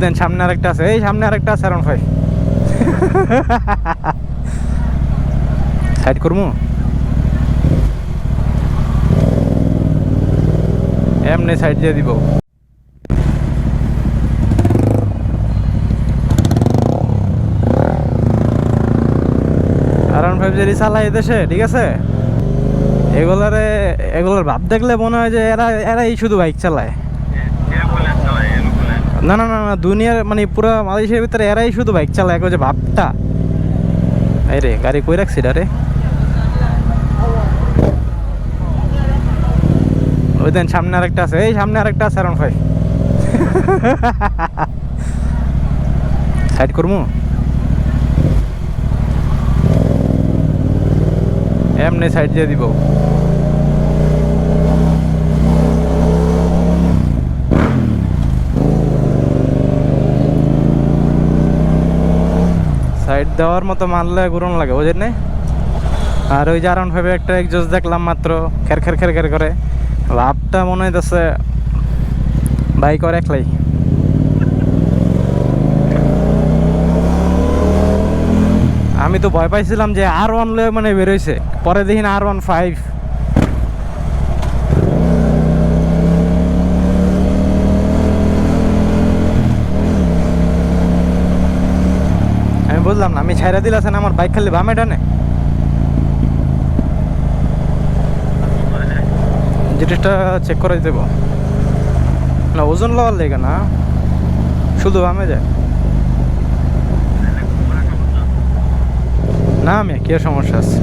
দেন সামনে আরেকটা আছে। এই সামনে আরেকটা আছে অ্যারাউন্ড ফাইভ সাইড করব এমনি সাইড দিয়ে দিব। অ্যারাউন্ড ফাইভ যদি চালাই দেশে, ঠিক আছে? এগুলারে এগুলোর ভাব দেখলে মনে হয় যে এরা এরাই শুধু বাইক চালায়। না। না না না দুনিয়ার মানে পুরো মালয়েশিয়ার ভিতরে এরাই শুধু বাইক চালায় এক যে ভাবটা। এই রে, গাড়ি কই রাখছি রে? ওই দেন, সামনে আরেকটা আছে। এই সামনে আরেকটা আছে অ্যারাউন্ড ফাইভ সাইড করব এমনি সাইড দিয়ে দিব। সাইড দেওয়ার মতো মারলে গুরন লাগে ওই না আর ওই যে আরাউন্ড ভাবে একটা একজোস দেখলাম মাত্র, খের খের খের খের করে। লাভটা মনে হইতেছে বাইক আর একলাই। আমি তো ভয় পাইছিলাম যে আর ওয়ান লয়ে মানে বেরোইছে পরে দেখিন আর ওয়ান ফাইভ বুঝলাম না, আমি ছাইরা দিলাছেন আমার বাইক খালি বামে ডানে জিনিসটা চেক করে দেব। না, ওজন লওয়ার লেগে না, শুধু বামে যায়। না, আমি কি সমস্যা আছে।